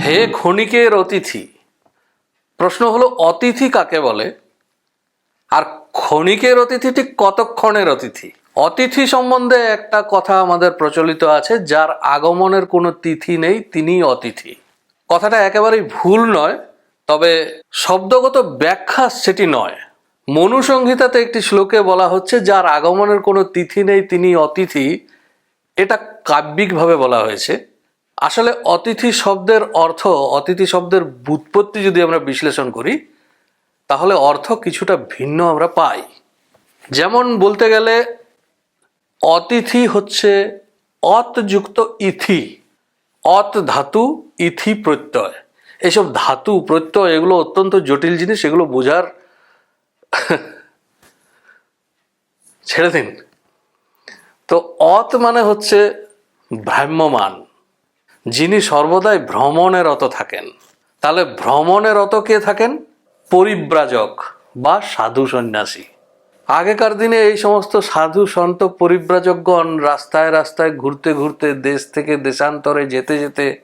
হে ক্ষণিকের অতিথি, প্রশ্ন হলো অতিথি কাকে বলে? আর ক্ষণিকের অতিথি ঠিক কতক্ষণের অতিথি? অতিথি সম্বন্ধে একটা কথা আমাদের প্রচলিত আছে, যার আগমনের কোনো তিথি নেই তিনি অতিথি। কথাটা একেবারেই ভুল নয়, তবে শব্দগত ব্যাখ্যা সেটি নয়। মনুসংহিতাতে একটি শ্লোকে বলা হচ্ছে, যার আগমনের কোনো তিথি নেই তিনি অতিথি। এটা কাব্যিকভাবে বলা হয়েছে। আসলে অতিথি শব্দের অর্থ, অতিথি শব্দের বুৎপত্তি যদি আমরা বিশ্লেষণ করি, তাহলে অর্থ কিছুটা ভিন্ন আমরা পাই। যেমন বলতে গেলে, অতিথি হচ্ছে অতযুক্ত ইথি, অত ধাতু ইথি প্রত্যয়। এইসব ধাতু প্রত্যয় এগুলো অত্যন্ত জটিল জিনিস, এগুলো বোঝার, ছেড়ে দিন। তো অত মানে হচ্ছে ভ্রাম্যমান। যিনি সর্বদাই ভ্রমণে রত থাকেন। তাহলে ভ্রমণে রত কে থাকেন? পরিব্রাজক বা সাধু সন্ন্যাসী। আগেকার দিনে এই সমস্ত সাধু সন্ত পরিব্রাজকগণ রাস্তায় রাস্তায় ঘুরতে ঘুরতে দেশ থেকে দেশান্তরে যেতে যেতে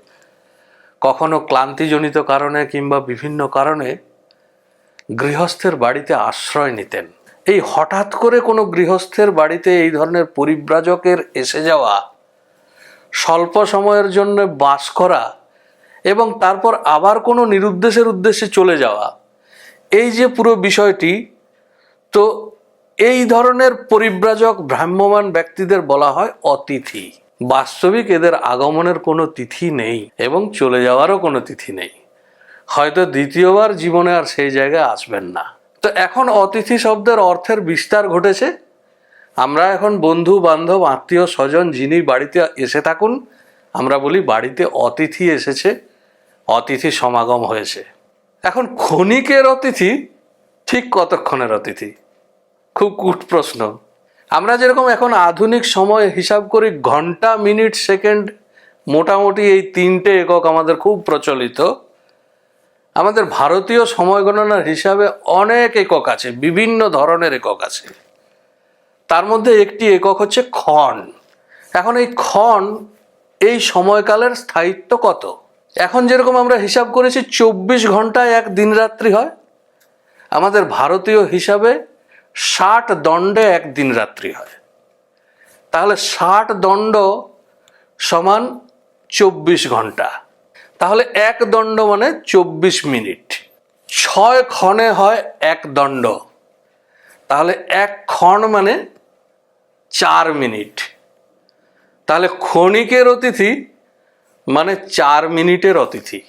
কখনো ক্লান্তিজনিত কারণে কিংবা বিভিন্ন কারণে গৃহস্থের বাড়িতে আশ্রয় নিতেন। এই হঠাৎ করে কোনো গৃহস্থের বাড়িতে এই ধরনের পরিব্রাজকের এসে যাওয়া, স্বল্প সময়ের জন্য বাস করা এবং তারপর আবার কোনো নিরুদ্দেশের উদ্দেশ্যে চলে যাওয়া, এই যে পুরো বিষয়টি, তো এই ধরনের পরিব্রাজক ভ্রাম্যমান ব্যক্তিদের বলা হয় অতিথি। বাস্তবিক এদের আগমনের কোনো তিথি নেই এবং চলে যাওয়ারও কোনো তিথি নেই। হয়তো দ্বিতীয়বার জীবনে আর সেই জায়গায় আসবেন না। তো এখন অতিথি শব্দের অর্থের বিস্তার ঘটেছে। আমরা এখন বন্ধু, বান্ধব, আত্মীয়, স্বজন যিনি বাড়িতে এসে থাকুন, আমরা বলি বাড়িতে অতিথি এসেছে, অতিথি সমাগম হয়েছে। এখন ক্ষণিকের অতিথি ঠিক কতক্ষণের অতিথি? খুব কুট প্রশ্ন। আমরা যেরকম এখন আধুনিক সময় হিসাব করি, ঘণ্টা, মিনিট, সেকেন্ড, মোটামুটি এই তিনটে একক আমাদের খুব প্রচলিত। আমাদের ভারতীয় সময় গণনার হিসাবে অনেক একক আছে, বিভিন্ন ধরনের একক আছে। তার মধ্যে একটি একক হচ্ছে ক্ষণ। এখন এই ক্ষণ এই সময়কালের স্থায়িত্ব কত? এখন যেরকম আমরা হিসাব করেছি, চব্বিশ ঘন্টায় এক দিন রাত্রি হয়। আমাদের ভারতীয় হিসাবে ষাট দণ্ডে এক দিন রাত্রি হয়। তাহলে ষাট দণ্ড সমান চব্বিশ ঘণ্টা তাহলে এক দণ্ড মানে চব্বিশ মিনিট। ছয় ক্ষণে হয় এক দণ্ড। তাহলে এক ক্ষণ মানে চার মিনিট। তাহলে ক্ষণিকের অতিথি মানে চার মিনিটের অতিথি।